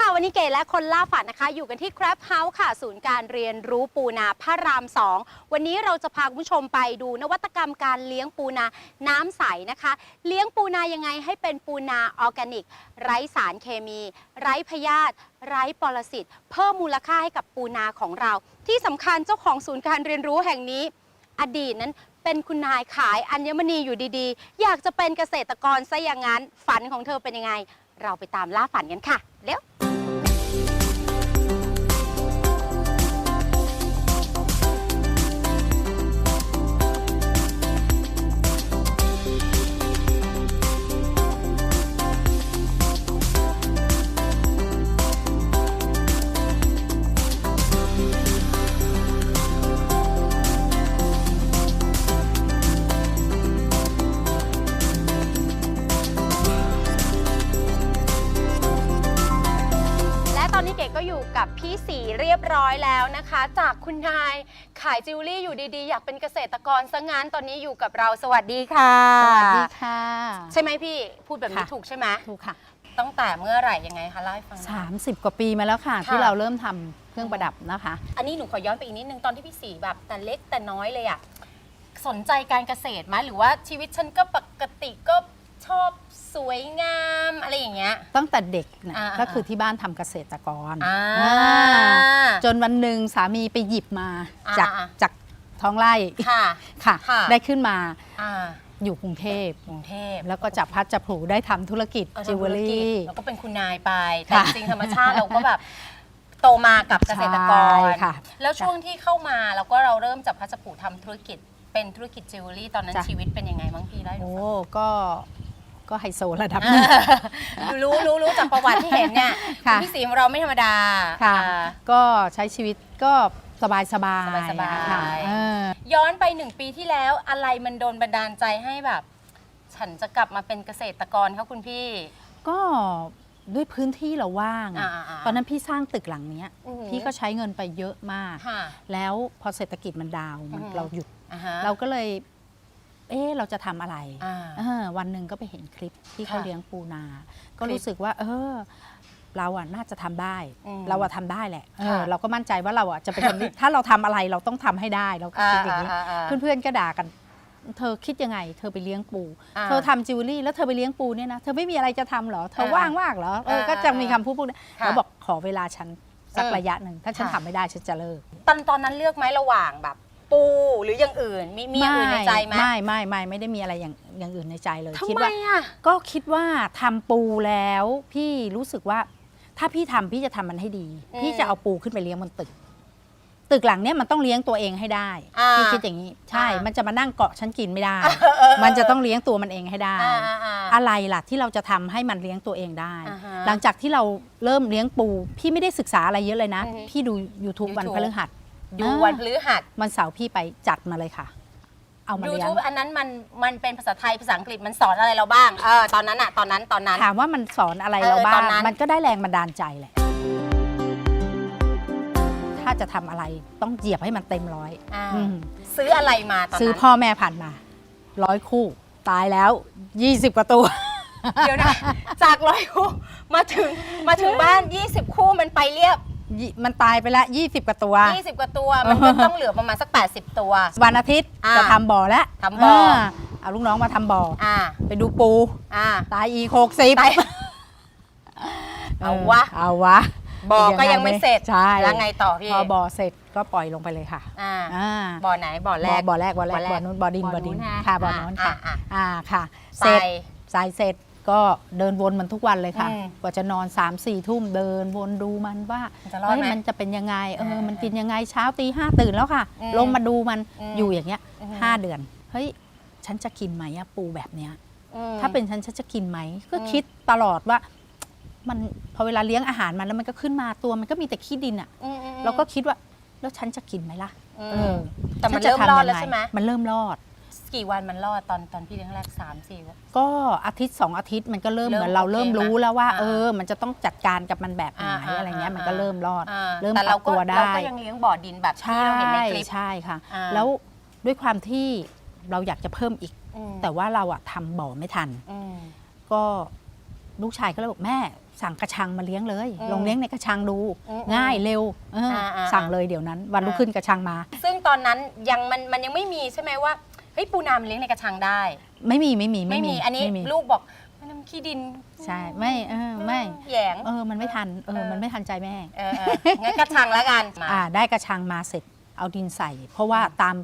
ค่ะ วันนี้เก๋และคนล่าฝันนะคะ อยู่กันที่ Crab House ค่ะ ศูนย์การเรียนรู้ปูนาพระราม 2 วันนี้เราจะพาคุณผู้ชมไปดูนวัตกรรมการเลี้ยงปูนาน้ำใสนะคะ เลี้ยงปูนายังไงให้เป็นปูนาออร์แกนิก ไร้สารเคมี ไร้พยาธิไร้ปรสิต เพิ่มมูลค่าให้กับปูนาของเรา ที่สำคัญเจ้าของศูนย์การเรียนรู้แห่งนี้ อดีตนั้นเป็นคุณนายขายอัญมณีอยู่ดีๆ อยากจะเป็นเกษตรกรซะอย่างนั้นฝันของเธอเป็นยังไง เราไปตามล่าฝันกันค่ะ เร็ว รียบร้อยแล้วนะคะ จากคุณนายขายจิวเวลรี่อยู่ดีๆ อยากเป็นเกษตรกรซะงั้นตอนนี้อยู่กับเราสวัสดีค่ะ สวัสดีค่ะ ใช่ไหมพี่พูดแบบนี้ค่ะ ถูกใช่ไหมถูกค่ะ ตั้งแต่เมื่อไหร่ยังไงคะเล่าให้ฟังหน่อย 30 กว่าปีมาแล้วค่ะ ค่ะ ที่เราเริ่มทำเครื่องประดับนะคะ อันนี้หนูขอย้อนไปอีกนิดนึงตอนที่พี่สีแบบแต่เล็กแต่น้อยเลยอะสนใจการเกษตรไหมหรือว่าชีวิตฉันก็ปกติก็ชอบ สวยงามอะไรอย่างเงี้ย ตั้งแต่เด็กนะอ่าก็คือที่บ้านทำเกษตรกรอ่าอ่าจนวันหนึ่งสามีไปหยิบมาอ่าจากอ่า จากท้องไร่ค่ะ ค่ะ ค่ะ ได้ขึ้นมาอ่าอยู่กรุงเทพ กรุงเทพแล้วก็จับพัดจับผลูได้ทำธุรกิจออจิวเวลทำธุกิจรี่ แล้วก็เป็นคุณนายไป แต่ค่ะจริงๆธรรมชาติเราก็แบบโตมากับเกษตรกร ใช่ค่ะแล้วช่วงที่เข้ามาแล้วก็เราเริ่มจับพัชผูทำธุรกิจเป็นธุรกิจจิวเวลรี่ตอนนั้นจ้ะ ชีวิตเป็นยังไงบ้างพี่ได้หนูโอ้ฟัง ก็ ก็ไฮโซระดับหนึง รู้รู้รู้จากประวัติที่เห็นเนี่ยค่ะ ณพี่สีของเราไม่ธรรมดาค่ะ อ่า ก็ใช้ชีวิตก็สบายสบายสบายๆ ค่ะเออย้อนไปหนึ่งปีที่แล้วอะไรมันโดนบันดาลใจให้แบบ ฉันจะกลับมาเป็นเกษตรกรคะคุณพี่ ก็ด้วยพื้นที่เราว่างอะอ่าๆๆตอนนั้นพี่สร้างตึกหลังเนี้ย อือหือ พี่ก็ใช้เงินไปเยอะมาก ค่ะ แล้วพอเศรษฐกิจมันดาวน์มันอือหือ เราหยุด อ่าฮะ เราก็เลย เอ๊ะเราจะทำอะไรอ่า เออวันหนึ่งก็ไปเห็นคลิปที่เขาค่ะเลี้ยงปูนา ก็คลิปรู้สึกว่า เออ เราอะน่าจะทำได้ อืมเราอะทำได้แหละเออค่ะ เราก็มั่นใจว่าเราอะจะเป็นคนที่ ถ้าเราทำอะไรเราต้องทำให้ได้เราก็คิดอย่างนี้อ่าอ่าอ่า เพื่อนๆก็ด่ากัน เธอคิดยังไง เธอไปเลี้ยงปู อ่าเธอทำจิวเวลรี่แล้วเธอไปเลี้ยงปูเนี่ยนะ เธอไม่มีอะไรจะทำเหรอ เธออ่าว่างมากเหรอ เออ อ่าก็จะมีคำพูดพวกนี้ค่ะแล้วบอกขอเวลาฉันสักอืมระยะหนึ่ง ถ้าฉันค่ะ ทำไม่ได้ฉันจะเลิก ตอนตอนนั้นเลือกไหมระหว่างแบบ ปูหรืออย่างอื่นมีมีอย่างอื่นในใจไหมไม่ไม่ไม่ไม่ได้มีอะไรอย่างอย่างอื่นในใจเลยทำคิดไมว่า อะ ก็คิดว่าทำปูแล้วพี่รู้สึกว่า ถ้าพี่ทำพี่จะทำมันให้ดี อืมพี่จะเอาปูขึ้นไปเลี้ยงบนตึก ตึกหลังเนี้ยมันต้องเลี้ยงตัวเองให้ได้อ่าพี่คิดอย่างนี้ใช่ อ่ามั มันจะมานั่งเกาะฉันกินไม่ได้เออเออมันจะต้องเลี้ยงตัวมันเองให้ได้ อ่าอ่าอ่า อะไรล่ะที่เราจะทำให้มันเลี้ยงตัวเองได้ อ่าฮะหลังจากที่เราเริ่มเลี้ยงปู พี่ไม่ได้ศึกษาอะไรเยอะเลยนะ อือฮึพี่ดู YouTube วัน YouTube พฤหัสดู อ่าวันพฤหัสวันเสาร์พี่ไปจัดมาเลยค่ะ เอามายูเลี้ยงทูบอันนั้นมันมันเป็นภาษาไทยภาษาอังกฤษมันสอนอะไรเราบ้างเออตอนนั้นอะตอนนั้นตอนนั้น ถามว่ามันสอนอะไรเออเราบ้าตองนนั้น มันก็ได้แรงบันดาลใจแหละ ถ้าจะทำอะไรต้องเหยียบให้มันเต็มร้อยอ่าอืมซื้ออะไรมาตอนนั้นซื้อพ่อแม่พันธุ์มาร้อยคู่ ตายแล้ว 20กว่าตัว เดี๋ยวนะ จากร้อยคู่มาถึงมาถึงบ้าน 20 คู่มันไปเรียบ ยี่มันตายไปละ 20 กว่าตัว 20 กว่าตัว มันก็ต้องเหลือประมาณสัก 80 ตัว วันอาทิตย์อ่าจะทำบ่อแล้วทำบ่อาเอาลูกน้องมาทำบ่ออ่า ไปดูปู อ่า ตายอีกหกสิบไปเอาวะ เอาวะบ่อก็ยังไม่เสร็จ ใช่แล้วไงต่อพี่พอบ่อเสร็จก็ปล่อยลงไปเลยค่ะอ่าอ่าบ่อไหนบ่อแรบ่อกบ่อแรกบ่อแรกบ่อแรกบ่อนู้นบ่อดินบ่บ่ออดินนู้นนะค่ะบ่อนู้นค่ะ อ่าอ่าค่ะใส่เสร็จสายเสร็จ ก็เดินวนมันทุกวันเลยค่ะ อืมกว่าจะนอน3ามสี่ทุ่มเดินวนดูมันว่ามันจะรอดเฮ้ยไหมมันจะเป็นยังไงเออ อ่ามัมันกินยังไงเช้าตีห้าตื่นแล้วค่ะ อืมลงมาดูมันอืมอยู่อย่างเงี้ยอืมห้าเดือนเฮ้ยฉันจะกินไหมอะปูแบบเนี้ย อืม ถ้าเป็นฉันฉันจะกินไหมก็อืม คิดตลอดว่า มันพอเวลาเลี้ยงอาหารมันแล้วมันก็ขึ้นมาตัวมันก็มีแต่ขี้ดินอะอืมอืมเราก็คิดว่า แล้วฉันจะกินไหมล่ะ อืมเออแต่มันฉัจะเริ่มทำรอดยังแล้วงใช่ไหม มันเริ่มรอด กี่วันมันรอดตอนตอนพี่เลี้ยงแรกสามสี่วัน ก็อาทิตย์สองอาทิตย์มันก็เริ่มเริ่มเหมือนเราโอเคเริ่มรู้นะแล้วว่า อ่าเออ มันจะต้องจัดการกับมันแบบไหนอ่าอ่าอะไรเงี้ยอ่ามันก็เริ่มรอด อ่าเริ่มแต่ปรัเราบก็ตัวได้เราก็ยังเลี้ยงบ่อดินแบบที่ใช่เราเห็นในคลิป ใช่ค่ะ อ่า แล้วด้วยความที่เราอยากจะเพิ่มอีก อืมแต่ว่าเราอะทำบ่อไม่ทัน อืม ก็ลูกชายก็เลยบอกแม่สั่งกระชังมาเลี้ยงเลย อืมลองเลี้ยงในกระชังดู อืมง่ายเร็วเอออาๆสั่งเลยเดี๋ยวนั้น วันรุ่งขึ้นกระชังมา ซึ่งตอนนั้นยังมันมันยังไม่มีใช่ไหมว่า เฮ้ยปูนามันเลี้ยงในกระชังได้ ไม่มีไม่มีไม่มีอันนี้ไม่มีลูกบอกมันน้ำขี้ดินใช่ไม่เออไม่แหยง เออมันไม่ทันเอเอออ มันไม่ทันใจแม่เออเอองั้นกระชังแล้วกันมา อ่าได้กระชังมาเสร็จเอาดินใส่ เพราะว่าตาม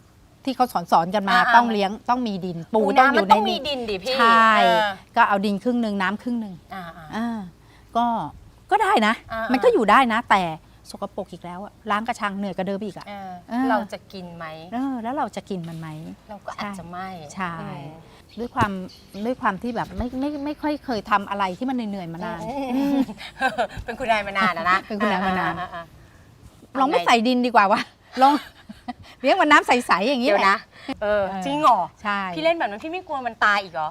ที่เขาสอนสอนๆกันมาอ่าๆต้องเลี้ยงต้องมีดินปูปูต้องนาอมันยู่ในต้องมีดินดินดิพี่ใช่เออก็เอาดินครึ่งหนึ่งน้ำครึ่งหนึ่งอ่าอ่า อ่าก็ก็ได้นะ อ่ามั มันก็อยู่ได้นะแต่ สกปรกอีกแล้วอะล้างกระชังเหนื่อยกระเดิมอีกอะเออเออ เราจะกินไหม เออแล้วเราจะกินมันไหม เราก็อาจจะไม่ใช่ อืม ด้วยความด้วยความที่แบบไม่ไม่ไม่ค่อยเคยทำอะไรที่มันเหนื่อยๆมานาน เป็นคุณนายมานานอะนะเป็นคุณนายมานาน อ่อ่าลองไม่ใส่ดินดีกว่าวะลองเลี้ยงมันน้ำใสๆอย่างนี้เดี๋ยวแหลนะเออ จริงเหรอ ใช่พี่เล่นแบบนั้นพี่ไม่กลัวมันตายอีกเหรอ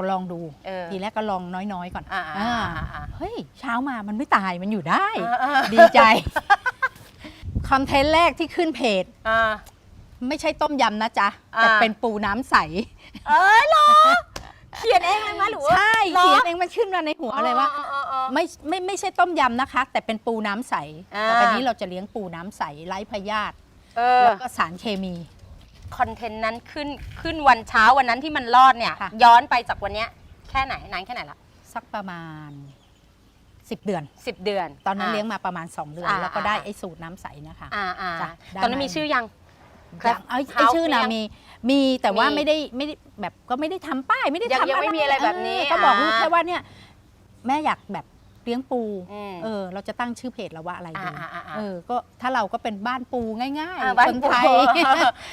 ก็ลองดู เออ ทีแรกก็ลองน้อยๆก่อนอ่าอ่าอ่าอ่า เฮ้ย เช้ามามันไม่ตายมันอยู่ได้ อ่าอ่าดีใจ คอนเทนต์แรกที่ขึ้นเพจ อ่า ไม่ใช่ต้มยำนะจ๊ะอ่าแต่เป็นปูน้ำใส เอ้ยเหรอ เขียนเองเลยมั้ยหรือว่าใช่หรอเขียนเองมันขึ้นมาในหัวเลยว่า อ๋ออ๋ออ๋อ ไม่ไม่ไม่ใช่ต้มยำนะคะ แต่เป็นปูน้ำใสอ่า ต่อไปนี้เราจะเลี้ยงปูน้ำใสไร้พยาธิเออ แล้วก็สารเคมี คอนเทนต์นั้นขึ้นขึ้นวันเช้าวันนั้นที่มันรอดเนี่ย ค่ะ ย้อนไปจากวันเนี้ยแค่ไหนนานแค่ไหนละสักประมาณ 10 เดือน สิบเดือนตอนนั้นาเลี้ยงมาประมาณ 2 เดือนอ่าแล้วก็ได้อ่าไอ้สูตรน้ำใสนะคะ อ่าอ่าจ้ะได้ ตอนนั้นมีชื่อยังครับอย่างไอ้ไอ้ House ชื่อน่ะยังมีมีแต่ว่ามีไม่ได้ไม่ได้แบบก็ไม่ได้ทำป้ายไม่ได้ยังทำยังไม่มีอะไรแบบนี้เออก็บอกอ่าลูกแค่ว่าเนี่ยแม่อยากแบบเลี้ยงปูอืมเออเราจะตั้งชื่อเพจเราว่าอะไรดีอ่าอ่าอ่า เออก็ถ้าเราก็เป็นบ้านปูง่ายอ่าๆบ้านคนปูไทย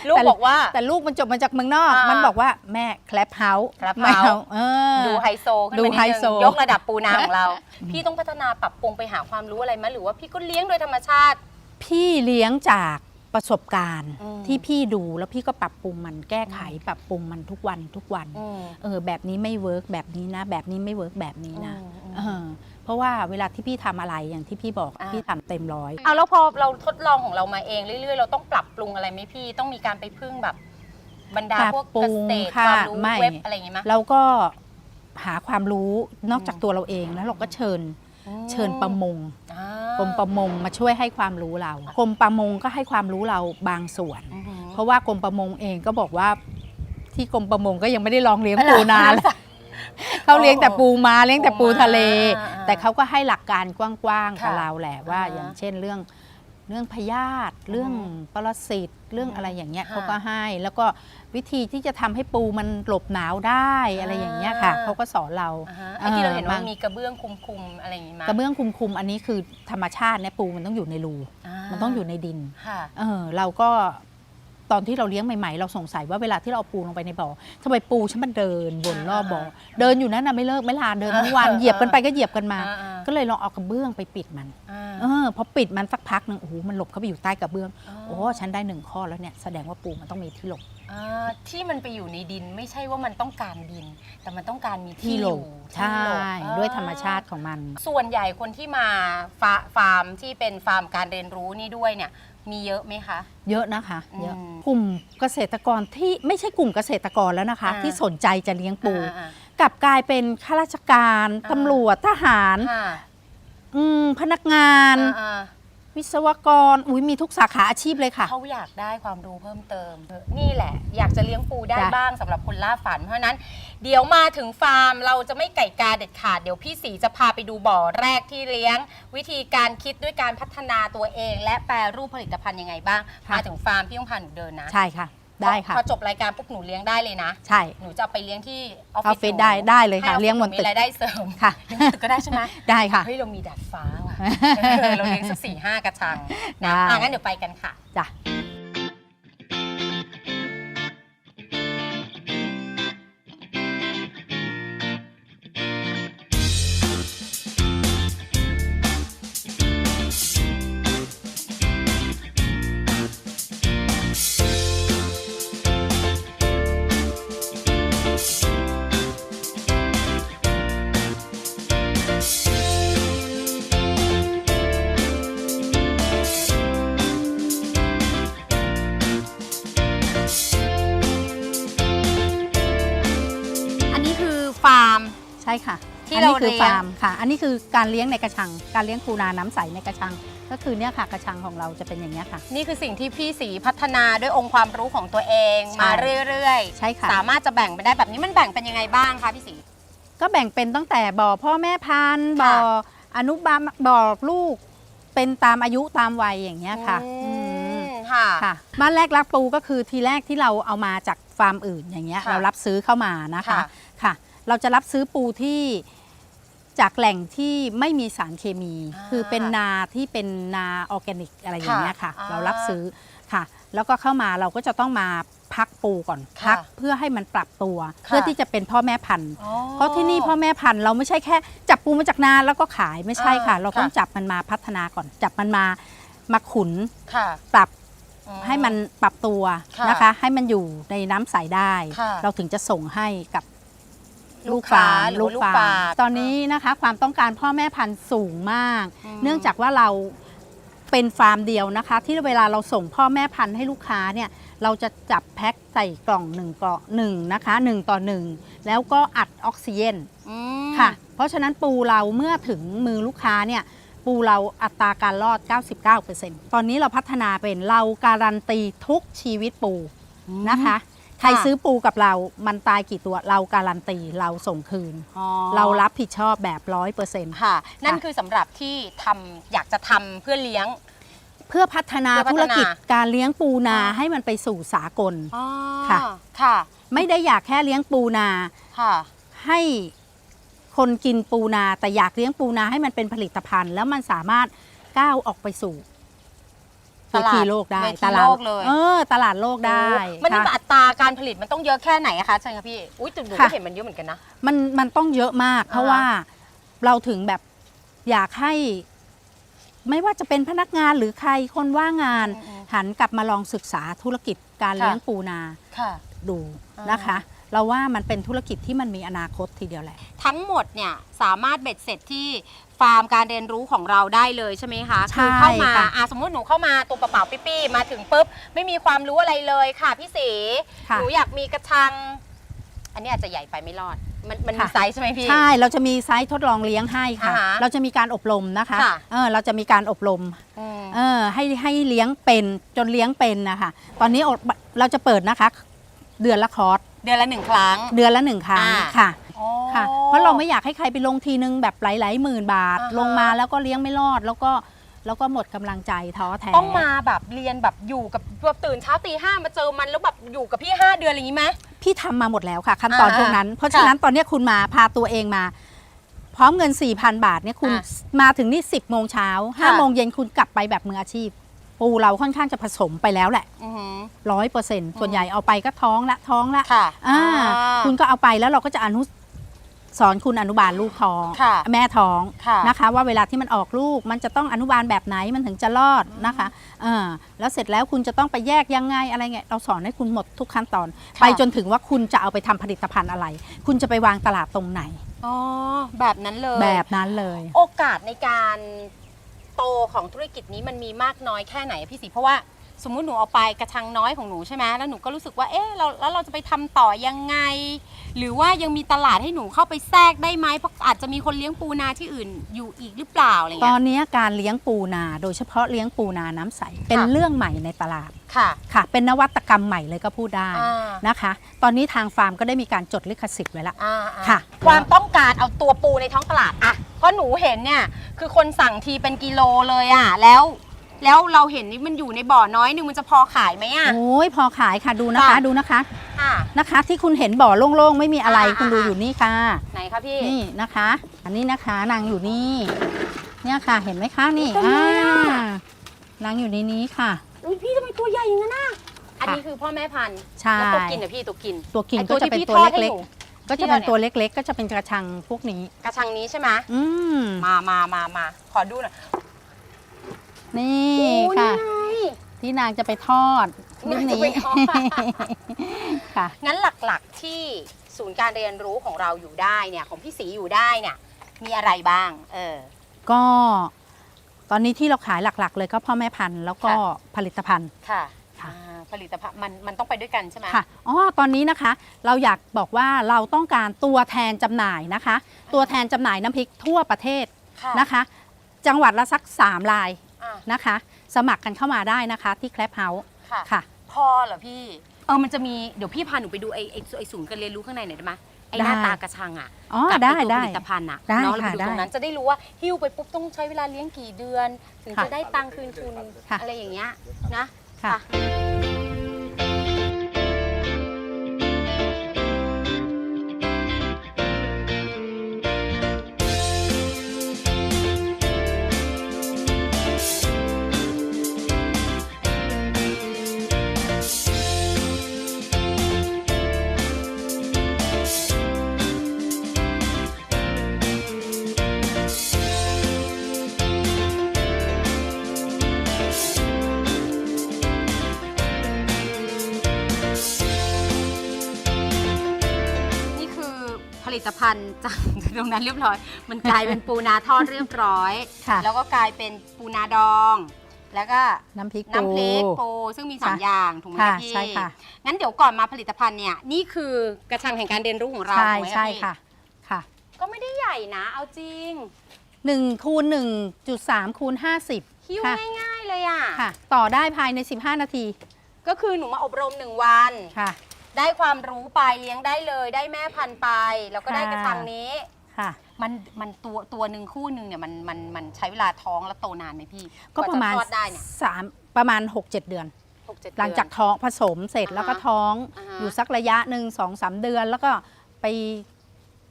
ลูกแต่ บอกว่า แต่ลูกมันจบมาจากเมืองนอก อ่ามัมันบอกว่าแม่แคลปเฮาส์ Club ไม่ House เออ ดูไฮโซขึ้นดูมานิดไฮนึงโซยกระดับปูนาของเรา พี่ต้องพัฒนาปรับปรุงไปหาความรู้อะไรไหมหรือว่าพี่ก็เลี้ยงโดยธรรมชาติ พี่เลี้ยงจากประสบการณ์อืม ที่พี่ดูแล้วพี่ก็ปรับปรุงมันแก้ไข ปรับปรุงมันทุกวันทุกวัน อืม เออแบบนี้ไม่เวิร์กแบบนี้นะ แบบนี้ไม่เวิร์กแบบนี้นะอืมอืม เออ เพราะว่าเวลาที่พี่ทำอะไรอย่างที่พี่บอกอ่า พี่ทำเต็มร้อย เอาแล้วพอเราทดลองของเรามาเองเรื่อยๆ เราต้องปรับปรุงอะไรไหมพี่ ต้องมีการไปพึ่งแบบบรรดาพวกปรับปรุเกงษตรค่ะความรู้ไม่ เว็บอะไรอย่างงี้มั้ยเราก็หาความรู้นอกจากอืมตัวเราเองแล้วเราก็เชิญเชิญประมงอ่ากรมประมงมาช่วยให้ความรู้เรากรมประมงก็ให้ความรู้เราบางส่วน อือหือเพราะว่ากรมประมงเองก็บอกว่าที่กรมประมงก็ยังไม่ได้ลองเลี้ยงปูนานแล้ว เขาเลี้ยงแต่ปูมาเลี้ยงแต่ปูทะเลอ่าแต่เขาก็ให้หลักการกว้างๆกับค่ะเราแหละว่า อ่าฮะอย่างเช่นเรื่องเรื่องพยาธิเรื่องปรสิตเรื่องอะไรอย่างเงี้ยค่ะเขาก็ให้แล้วก็วิธีที่จะทำให้ปูมันหลบหนาวได้อะไรอย่างเงี้ยค่ะอ่า เขาก็สอนเรา อ่าฮะไอ้ที่เราเห็นว่าบางมีกระเบื้องคุมๆอะไรอย่างงี้มั้ยกระเบื้องคุมๆอันนี้คือธรรมชาติเนี่ยปูมันต้องอยู่ในรูามันต้องอยู่ในดิน ค่ะ เออเราก็ ตอนที่เราเลี้ยงใหม่ๆ เราสงสัยว่าเวลาที่เราเอาปูลงไปในบ่อทำไมปูฉันมันเดินวนรอบบ่ออ่าเดินอยู่นั้นนะไม่เลิกไม่ลาเดินทั้งวันเหยียบกันไปก็เหยียบกันมาอ่าๆก็เลยลองเอากระเบื้องไปปิดมันอ่าเออพอปิดมันสักพักหนึ่งโอ้โหมันหลบเข้าไปอยู่ใต้กระเบื้องอ๋อโอ้ฉันได้หนึ่งข้อแล้วเนี่ยแสดงว่าปูมันต้องมีที่หลบอ่าที่มันไปอยู่ในดินไม่ใช่ว่ามันต้องการดิน แต่มันต้องการมีที่ที่อหลยู่บที่ใช่หลบอ่ด้วยธรรมชาติของมัน ส่วนใหญ่คนที่มาฟาฟาร์มที่เป็นฟาร์มการเรียนรู้นี่ด้วยเนี่ย มีเยอะไหมคะ เยอะนะคะเยอะอืมกลุ่มเกษตรกรที่ไม่ใช่กลุ่มเกษตรกรแล้วนะคะ อ่า ที่สนใจจะเลี้ยงปู อ่า กลับกลายเป็นข้าราชการ อ่า ตำรวจทหาร ๆค่ะอืมพนักงาน อ่า วิศวกรอุ้ยมีทุกสาขาอาชีพเลยค่ะๆเขาอยากได้ความรู้เพิ่มเติม นี่แหละ อยากจะเลี้ยงปูได้จ้ะ บ้างสำหรับคนล่าฝัน เพราะฉะนั้น เดี๋ยวมาถึงฟาร์มเราจะไม่ไก่กาเด็ดขาด เดี๋ยวพี่สีจะพาไปดูบ่อแรกที่เลี้ยง วิธีการคิดด้วยการพัฒนาตัวเอง และแปรรูปผลิตภัณฑ์ยังไงบ้างค่ะมาถึงฟาร์มพี่ต้องพาหนูเดินนะ ใช่ค่ะ ได้ค่ะ พอจบรายการปุ๊บหนูเลี้ยงได้เลยนะ ใช่หนูจะเอาไปเลี้ยงที่ออฟออฟฟิฟิศศได้ได้เลยค่ะให้ออฟฟิศเลี้ยงบนตึกมีรายได้เสริมค่ะ เลี้ยงบนตึกก็ได้ใช่ไหมได้ค่ะ เฮ้ยเรามีดัดฟ้าว่ะเออเราเลี้ยงสักสี่ห้ากระชังนะได้ อะงั้นเดี๋ยวไปกันค่ะ จ้ะ นนี้คือฟาร์มใช่ค่ะที่อันเรานี้คือเลี้ยฟางร์มค่ะ อันนี้คือการเลี้ยงในกระชัง การเลี้ยงปูนาน้ำใสในกระชัง ก็คือเนี่ยค่ะกระชังของเราจะเป็นอย่างนี้ยค่ะ นี่คือสิ่งที่พี่สีพัฒนาด้วยองค์ความรู้ของตัวเองใช่มาเรื่อยใช่ค่ะสามารถจะแบ่งไปได้แบบนี้มันแบ่งเป็นยังไงบ้างคะพี่สีก็แบ่งเป็นตั้งแต่บ่อพ่อแม่พันธุ์บ่ค่ะออนุบาลบ่อลูก เป็นตามอายุตามวัยอย่างเงี้ยค่ะอือืมมค่ะค่ะบ้านแรกรักปูก็คือทีแรกที่เราเอามาจากฟาร์มอื่นอย่างเงี้ยค่ะเรารับซื้อเข้ามานะคะค่ะค่ะเราจะรับซื้อปูที่ จากแหล่งที่ไม่มีสารเคมี อ่าคือเป็นนาที่เป็นนาออร์แกนิกอะไรอย่างเงี้ยค่ะ ค่ะเรารับซื้อค่ะ แล้วก็เข้ามาเราก็จะต้องมาพักปูก่อนค่ะพักเพื่อให้มันปรับตัวค่ะเพื่อที่จะเป็นพ่อแม่พันธุ์ อ๋อ เพราะที่นี่พ่อแม่พันธุ์เราไม่ใช่แค่ จับปูมาจากนาแล้วก็ขายไม่ใช่ค่ะ อ่าเราต้องค่ะ จับมันมาพัฒนาก่อน จับมันมามาขุนค่ะปรับอื ให้มันปรับตัวค่ะนะคะ ให้มันอยู่ในน้ำใสได้ ค่ะ เราถึงจะส่งให้กับ ลูลูกกค้าฟาร์มหรือลูว่ากลูกฟาฟาร์ร์มมตอนนี้นะคะความต้องการพ่อแม่พันธุ์สูงมากอืมเนื่องจากว่าเราเป็นฟาร์มเดียวนะคะ ที่เวลาเราส่งพ่อแม่พันธุ์ให้ลูกค้าเนี่ยเราจะจับแพ็คใส่กล่องหนึ่งกล่องหนึ่งนะคะหนึ่งต่อหนึ่งแล้วก็อัดออกซิเจนอืมค่ะ เพราะฉะนั้นปูเราเมื่อถึงมือลูกค้าเนี่ยปูเราอัตราการรอด 99%ตอนนี้เราพัฒนาเป็นเราการันตีทุกชีวิตปูนะคะ ใครซื้อปูกับเรา มันตายกี่ตัว เราการันตี เราส่งคืนอ๋อเรารับผิดชอบแบบร้อยเปอร์เซ็นต์ค่ะ นั่นค่ะคือสำหรับที่ทำอยากจะทำเพื่อเลี้ยง เพื่อพัฒนาเพื่อพัฒนาธุรกิจการเลี้ยงปูนาอ๋อให้มันไปสู่สากลอ๋อค่ะค่ะ ไม่ได้อยากแค่เลี้ยงปูนาค่ะ ให้คนกินปูนาแต่อยากเลี้ยงปูนาให้มันเป็นผลิตภัณฑ์ แล้วมันสามารถก้าวออกไปสู่ ตลาดเวทีโลกได้เวทีตลาดโลกเลย เออตลาดโลกได้โอ้มันนี่ค่ะ อัตราการผลิตมันต้องเยอะแค่ไหนอะคะใช่ค่ะพี่อุ้ยแต่หนูก็ค่ะ เห็นมันเยอะเหมือนกันนะ มันมันต้องเยอะมากเพราะอ่าว่าเราถึงแบบอยากให้ ไม่ว่าจะเป็นพนักงานหรือใครคนว่างงานอืมหันกลับมาลองศึกษาธุรกิจการค่ะเลี้ยงปูนาค่ะ ดูอ่าน นะคะ เราว่ามันเป็นธุรกิจที่มันมีอนาคตทีเดียวแหละ ทั้งหมดเนี่ยสามารถเบ็ดเสร็จที่ ฟาร์มการเรียนรู้ของเราได้เลยใช่ไหมคะใช่คือเข้ามาค่ะ อะสมมติหนูเข้ามาตัวเปล่าๆปี้ๆมาถึงปุ๊บไม่มีความรู้อะไรเลยค่ะพี่สีค่ะหนูอยากมีกระชัง อันนี้อาจจะใหญ่ไปไม่รอด มันมันมีค่ะไซส์ใช่ไหมพี่ ใช่เราจะมีไซต์ทดลองเลี้ยงให้ค่ะ อ่าฮะเราจะมีการอบรมนะคะค่ะ เออเราจะมีการอบรมอืม เออให้ให้เลี้ยงเป็นจนเลี้ยงเป็นนะคะตอนนี้อดเราจะเปิดนะคะ เดือนละคอร์สเดือนละหนึ่งครั้ง เดือนละหนึ่งครั้งอ่า ค่ะอ๋อ ค่ะ เพราะเราไม่อยากให้ใครไปลงทีนึงแบบหลายๆหมื่นบาท อ่าฮะ ลงมาแล้วก็เลี้ยงไม่รอด แล้วก็แล้วก็หมดกำลังใจท้อแท้ ต้องมาแบบเรียนแบบอยู่กับแบบตื่นเช้าตีห้ามาเจอมันแล้วแบบอยู่กับพี่ห้าเดือนอะไรอย่างนี้ไหม พี่ทำมาหมดแล้วค่ะขั้นตอนอ่าพวกนั้น เพราะฉะนั้นตอนเนี้ยคุณมาพาตัวเองมา พร้อมเงิน 4,000 บาทเนี่ยคุณอะมาถึงนี่ 10โมงเช้าค่ะ 5โมงเย็นคุณกลับไปแบบมืออาชีพ ปูเราค่อนข้างจะผสมไปแล้วแหละอือหือ ร้อยเปอร์เซ็นต์ส่วนใหญ่เอาไปก็ท้องละท้องละค่ะอ่าอ่า คุณก็เอาไปแล้วเราก็จะอนุ สอนคุณอนุบาลลูกท้องค่ะแม่ท้องค่ะนะคะ ว่าเวลาที่มันออกลูก มันจะต้องอนุบาลแบบไหนมันถึงจะรอดนะคะเออแล้วเสร็จแล้วคุณจะต้องไปแยกยังไงอะไรไงเราสอนให้คุณหมดทุกขั้นตอนค่ะไปจนถึงว่าคุณจะเอาไปทำผลิตภัณฑ์อะไร คุณจะไปวางตลาดตรงไหนอ๋อแบบนั้นเลย แบบนั้นเลย โอกาสในการโตของธุรกิจนี้มันมีมากน้อยแค่ไหนอะพี่สีเพราะว่า สมมุติหนูเอาไปกระชังน้อยของหนูใช่ไหมแล้วหนูก็รู้สึกว่าเอ๊ะเราแล้วเราจะไปทำต่อยังไง หรือว่ายังมีตลาดให้หนูเข้าไปแทรกได้ไหมเพราะอาจจะมีคนเลี้ยงปูนาที่อื่นอยู่อีกหรือเปล่าอะไรตอเงี้ย นนี้การเลี้ยงปูนาโดยเฉพาะเลี้ยงปูนาน้ำใส เป็นค่ะเรื่องใหม่ในตลาดค่ะค่ะ เป็นนวัตกรรมใหม่เลยก็พูดได้อ่านะคะ ตอนนี้ทางฟาร์มก็ได้มีการจดลิขสิทธิ์ไว้ละ อ่าอ่าค่ะ ความต้องการเอาตัวปูในท้องตลาดอะเพราะหนูเห็นเนี่ยคือคนสั่งทีเป็นกิโลเลยอะแล้ว แล้วเราเห็นนี่มันอยู่ในบ่อน้อยหนึงมันจะพอขายไหมอะโอ้ยพอขายค่ะดูนะคะ ค่ะ ดูนะคะ ค่ะ นะคะ ที่คุณเห็นบ่อโล่งๆ ไม่มีอะไรอ่า คุณดูอ่าอยู่นี่ค่ะ ไหนคะพี่ นี่นะคะ อันนี้นะคะนางอยู่นี่ เนี่ยค่ะ เห็นไหมคะนี่เป็นไงอ่าอะ นางอยู่ในนี้ค่ะ อุ้ยพี่ทำไมตัวใหญ่อย่างนั้นน่ะอันค่ะนี้คือพ่อแม่พันธุ์ใช่ แล้วตัวกินอะพี่ตัวกินตัวกินไอ้ก็จะเป็นที่พี่ตัวทอดให้เล็ก หนู ๆ ก็จะเป็นตัวเล็ก ๆ ก็จะเป็นกระชังพวกนี้ กระชังนี้ใช่ไหมอืม มามามามาขอดูหน่อย นี่โอ้ค่ะนี่ไงที่นางจะไปทอดรุ่นนางจะนี้ไปทอดค่ะ งั้นหลักๆที่ศูนย์การเรียนรู้ของเราอยู่ได้เนี่ย ของพี่สีอยู่ได้เนี่ย มีอะไรบ้าง เออ ก็ตอนนี้ที่เราขายหลักๆ เลยก็พ่อแม่พันธุ์แล้วก็ค่ะผลิตภัณฑ์ค่ะค่ะอ่าผลิตภัณฑ์มันมันต้องไปด้วยกันใช่ไหมค่ะอ๋อตอนนี้นะคะ เราอยากบอกว่าเราต้องการตัวแทนจำหน่ายนะคะ ตัวแทนจำหน่ายน้ำพริกทั่วประเทศค่ะนะคะ จังหวัดละสัก3ลาย อะ นะคะ สมัครกันเข้ามาได้นะคะที่แคลปเฮาส์ค่ะ ค่ะ พอเหรอพี่ เออมันจะมี เดี๋ยวพี่พาหนูไปดูไอ้ไอ้ไอ้ศูนย์การเรียนรู้ข้างในหน่อยได้ไหมไอ้หน้าได้ ตากระชังอะอ๋อกับได้อ้ตัวได้ ผลิตภัณฑ์อะได้เนาะเราไปค่ะดูตรงได้นั้นจะได้รู้ว่าหิ้วไปปุ๊บต้องใช้เวลาเลี้ยงกี่เดือน ถึงค่ะจะได้ตังค์คืนทุนค่ะ อะไรอย่างเงี้ยนะ ค่ะนี่ ผลิตภัณฑ์จากตรงนั้นเรียบร้อย มันกลายเป็นปูนาทอดเรียบร้อย ค่ะ แล้วก็กลายเป็นปูนาดอง แล้วก็น้ำพริกน้ำพริกปูปูซึ่งมีสามค่ะอย่างถูกไหมค่ะพี่ใช่ค่ะ งั้นเดี๋ยวก่อนมาผลิตภัณฑ์เนี่ยนี่คือกระชังแห่งการเรียนรู้ของเราใช่ถูกไหมใช่พี่ค่ะค่ะก็ไม่ได้ใหญ่นะ เอาจริง1คูณ1.3คูณ50คิ้วค่ะง่ายๆเลยอะ ค่ะ ต่อได้ภายใน 15 นาทีก็คือหนูมาอบรมหนึ่งวัน ค่ะ ได้ความรู้ไปเลี้ยงได้เลย ได้แม่พันธุ์ไป แล้วก็ได้ค่ะกระชังนี้ ค่ะ มันมันตัวตัวหนึ่งคู่หนึ่งเนี่ยมันมันมันใช้เวลาท้องแล้วโตนานไหมพี่ก็ประมาณว่จทอดได้เนี่ยสามประมาณ 6-7 เดือน หกเจ็ดหลังจากเดือน ท้องผสมเสร็จอ่าฮะแล้วก็ท้องอ่าฮะ อยู่สักระยะหนึ่งสองสามเดือน แล้วก็ไป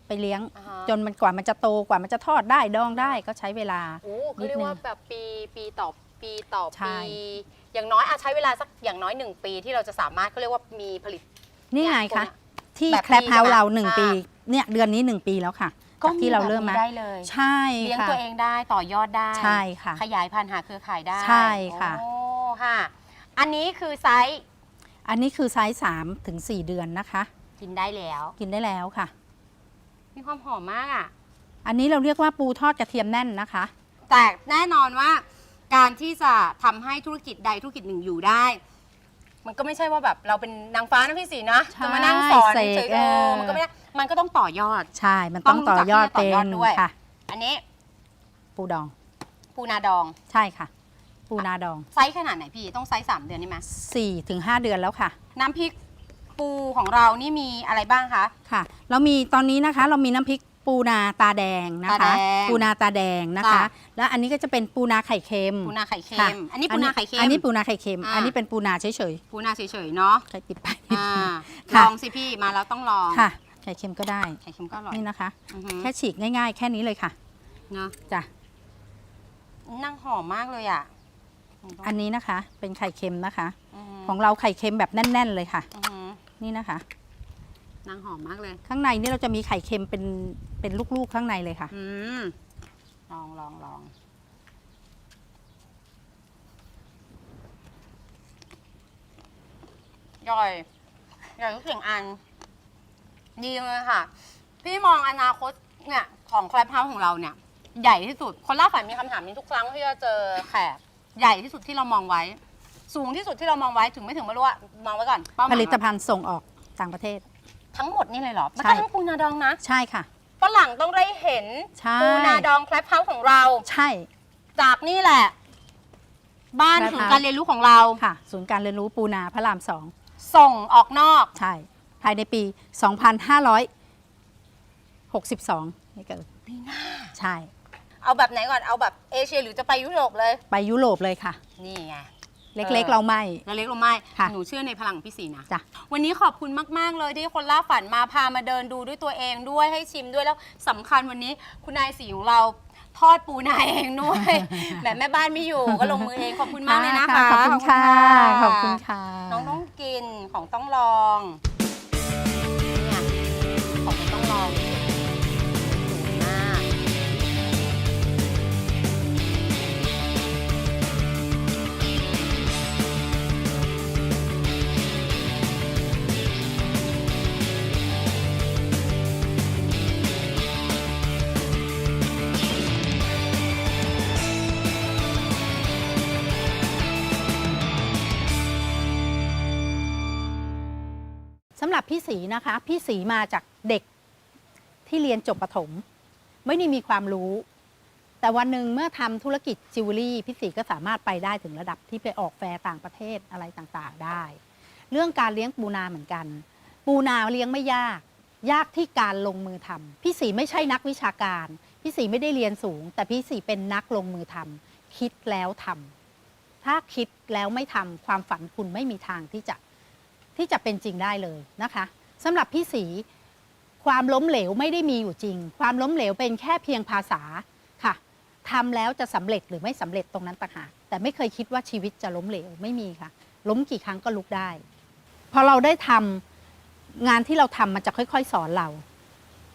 ไปเลี้ยง อ่าฮะ จนมันกว่ามันจะโตกว่ามันจะทอดได้ดองได้ก็ใช้เวลา โอ้เขาเรียกว่าแบบปีปีต่อปีต่อใช่ ปี อย่างน้อยอาใช้เวลาสักอย่างน้อยหนึ่งปีที่เราจะสามารถเขาเรียกว่ามีผลิต นี่ไงเนี่ยคะตัวเนี้ยที่แบบแคลปเฮานี้ส์ใช่ไหมเราหนึ่งอ่า ปี เนี่ยเดือนนี้หนึ่งปีแล้วค่ะจากที่เราเริ่มแบบมานี้ได้เลยใช่เลี้ยงค่ะตัวเองได้ต่อยอดได้ ใช่ค่ะ ขยายพันธุ์หาเครือข่ายได้ใช่ค่ะ โอ้ค่ะ อันนี้คือไซส์อันนี้คือไซส์3ถึง4เดือนนะคะ กินได้แล้ว กินได้แล้วค่ะ มีความหอมมากอะ อันนี้เราเรียกว่าปูทอดกระเทียมแน่นนะคะ แต่แน่นอนว่าการที่จะทำให้ธุรกิจใดธุรกิจหนึ่งอยู่ได้ มันก็ไม่ใช่ว่าแบบเราเป็นนางฟ้านะพี่สีนะใช่จะมานั่งสอนเสกเฉยๆเอเออ อมันก็ไม่ได้มันก็ต้องต่อยอด ใช่ มันต้องต้ต่องรู้อยอดจักที่เป็จะต่อยอดนด้วย ค่ะ อันนี้ปูดอง ปูนาดองใช่ค่ะ ปูนาดองไซส์ขนาดไหนพี่ต้องไซส์สามเดือนนี่ไหม4ถึง5เดือนแล้วค่ะ น้ำพริกปูของเรานี่มีอะไรบ้างคะ ค่ะ เรามีตอนนี้นะคะ เรามีน้ำพริก ปูนาตาแดงนะตาคะแดง ปูนาตาแดงนะคะค่ะแล้วอันนี้ก็จะเป็นปูนาไข่เค็มปูนาไข่เค็ค่ะม อันนี้ปูนาไข่เค็ม อันนี้ปูนาไข่เค็ม อ่า อันนี้เป็นปูนาเฉยปูนาเฉยๆเนาะๆไข่ติดไปอ่าลค่ะองสิพี่มาแล้วต้องลองค่ะ ไข่เค็มก็ได้ ไข่เค็มก็อร่อยนี่นะคะ อือหือแค่ฉีกง่าย ๆ แค่นี้เลยค่ะเนาะจ้ะนั่งหอมมากเลยอะอันนี้นะคะ เป็นไข่เค็มนะคะอือหือของเราไข่เค็มแบบแน่น ๆ เลยค่ะอือหือนี่นะคะ นั่งหอมมากเลย ข้างในนี่เราจะมีไข่เค็มเป็นเป็นลูกๆข้างในเลยค่ะ อืมลองลองลองย่อยย่อยทุกสิ่งอัน ดีเลยค่ะ พี่มองอนาคตเนี่ย ของคลับเฮาส์ของเราเนี่ย ใหญ่ที่สุด คนล่าฝันมีคำถามนี้ทุกครั้งที่จะเจอแขกใหญ่ที่สุดที่เรามองไว้ สูงที่สุดที่เรามองไว้ถึงไม่ถึงไม่รู้ว่ามองไว้ก่อนเป้าหผมายลิตภัณฑ์ส่งออกต่างประเทศ ทั้งหมดนี่เลยเหรอมันใช่ก็ทั้งปูนาดองนะใช่ค่ะฝรั่งต้องได้เห็นใช่ปูนาดองแคลปเฮาส์ของเรา ใช่ จากนี่แหละ บ้าน Club ถึง House การเรียนรู้ของเราค่ะ ศูนย์การเรียนรู้ปูนาพระรามสองส่งออกนอกใช่ภายในปี 2562 นี่เกิดปีหน้าใช่ เอาแบบไหนก่อนเอาแบบเอเชียหรือจะไปยุโรปเลย ไปยุโรปเลยค่ะ นี่ไง เล็กเออๆเราไม่แล้วเล็กลงไม่ ค่ะหนูเชื่อในพลังพี่สีนะ จ้ะ วันนี้ขอบคุณมาก ๆ เลยที่คนล่าฝันมาพามาเดินดูด้วยตัวเองด้วยให้ชิมด้วยแล้วสำคัญวันนี้คุณนายสีของเราทอดปูนาเองด้วย แบบแม่บ้านไม่อยู่ก็ลงมือเองขอบคุณมากเลยนะคะขอบคุณค่ะ ขอบคุณค่ะ น้องต้องกินของต้องลอง พี่สีนะคะ พี่สีมาจากเด็กที่เรียนจบประถม ไม่ได้มีความรู้ แต่วันหนึ่งเมื่อทำธุรกิจจิวเวลรี่พี่สีก็สามารถไปได้ถึงระดับที่ไปออกแฟร์ต่างประเทศอะไรต่างๆได้ เรื่องการเลี้ยงปูนาเหมือนกัน ปูนาเลี้ยงไม่ยาก ยากที่การลงมือทำพี่สีไม่ใช่นักวิชาการ พี่สีไม่ได้เรียนสูง แต่พี่สีเป็นนักลงมือทำคิดแล้วทำถ้าคิดแล้วไม่ทำความฝันคุณไม่มีทางที่จะ ที่จะเป็นจริงได้เลยนะคะสำหรับพี่สีความล้มเหลวไม่ได้มีอยู่จริง ความล้มเหลวเป็นแค่เพียงภาษาค่ะทำแล้วจะสำเร็จหรือไม่สำเร็จตรงนั้นต่างหากแต่ไม่เคยคิดว่าชีวิตจะล้มเหลวไม่มีค่ะ ล้มกี่ครั้งก็ลุกได้ พอเราได้ทำงานที่เราทำมันจะค่อย ๆ สอนเรา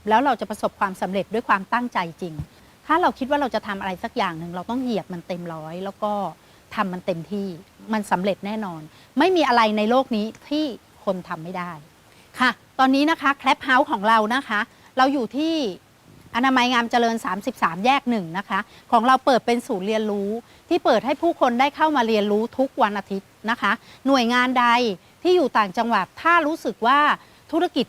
แล้วเราจะประสบความสำเร็จด้วยความตั้งใจจริง ถ้าเราคิดว่าเราจะทำอะไรสักอย่างหนึ่งเราต้องเหยียบมันเต็มร้อยแล้วก็ ทำมันเต็มที่มันสำเร็จแน่นอน ไม่มีอะไรในโลกนี้ที่คนทำไม่ได้ค่ะ ตอนนี้นะคะแคลปเฮาส์ของเรานะคะ เราอยู่ที่อนามัยงามเจริญ 33 แยกหนึ่งนะคะ ของเราเปิดเป็นศูนย์เรียนรู้ที่เปิดให้ผู้คนได้เข้ามาเรียนรู้ทุกวันอาทิตย์นะคะ หน่วยงานใดที่อยู่ต่างจังหวัดถ้ารู้สึกว่าธุรกิจ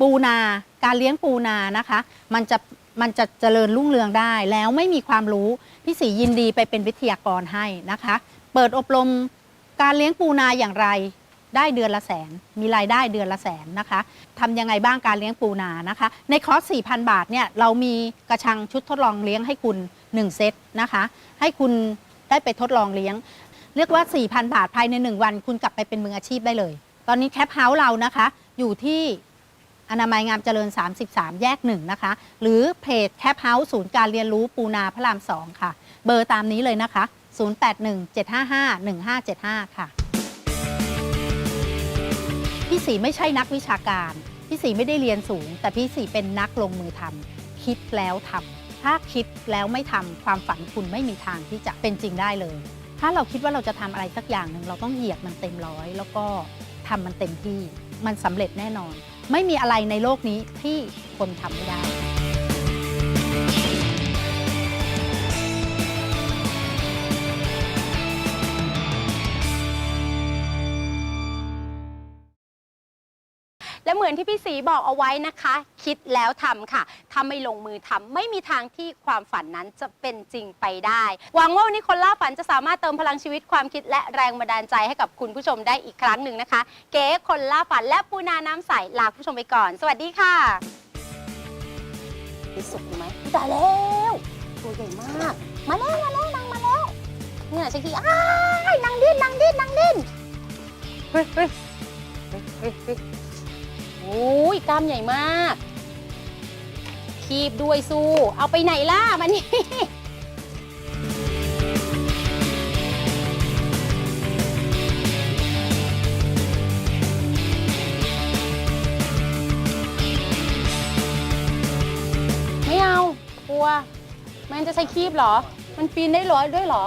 ปูนา การเลี้ยงปูนานะคะ มันจะมันจะเจริญรุ่งเรืองได้ แล้วไม่มีความรู้ พี่สียินดีไปเป็นวิทยากรให้นะคะ เปิดอบรมการเลี้ยงปูนาอย่างไรได้เดือนละแสน มีรายได้เดือนละแสนนะคะทำยังไงบ้างการเลี้ยงปูนานะคะ ในคอร์ส 4,000 บาทเนี่ยเรามีกระชังชุดทดลองเลี้ยงให้คุณ 1 เซตนะคะ ให้คุณได้ไปทดลองเลี้ยง เรียกว่า 4,000 บาทภายใน 1 วัน คุณกลับไปเป็นมืออาชีพได้เลย ตอนนี้แคปเฮาส์เรานะคะ อยู่ที่ อนามัยงามเจริญ 33 แยกหนึ่งนะคะ หรือเพจแคปเฮาส์ศูนย์การเรียนรู้ปูนาพระราม 2 ค่ะ เบอร์ตามนี้เลยนะคะ 0817551575 ค่ะ พี่สีไม่ใช่นักวิชาการ พี่สีไม่ได้เรียนสูง แต่พี่สีเป็นนักลงมือทำคิดแล้วทำถ้าคิดแล้วไม่ทำความฝันคุณไม่มีทางที่จะเป็นจริงได้เลย ถ้าเราคิดว่าเราจะทำอะไรสักอย่างหนึ่งเราต้องเหยียบมันเต็มร้อย แล้วก็ทำมันเต็มที่มันสำเร็จแน่นอน ไม่มีอะไรในโลกนี้ที่คนทำไม่ได้ มือนที่พี่สีบอกเอาไว้นะคะ คิดแล้วทำค่ะถ้าไม่ลงมือทำไม่มีทางที่ความฝันนั้นจะเป็นจริงไปได้ หวังว่าวันนี้คนล่าฝันจะสามารถเติมพลังชีวิตความคิดและแรงบันดาลใจให้กับคุณผู้ชมได้อีกครั้งหนึ่งนะคะ เก๋คนล่าฝันและปูนาน้ำใสลาคุณผู้ชมไปก่อน สวัสดีค่ะไปสุกดีไหมได้แล้วตัวใหญ่มาก มาแล้วมาแล้วนางมาแล้วนี่แหละเช็คทีอ้ายนางดิ้นนางดิ้นนางดิ้นเฮ้ยเฮ้ยเฮ้ยเฮ้ย โอ้ยกล้ามใหญ่มาก คีบด้วยสู้ เอาไปไหนล่ะมานี่ไม่เอา กลัว มันจะใช้คีบเหรอ มันปีนได้หรอด้วยเหรอ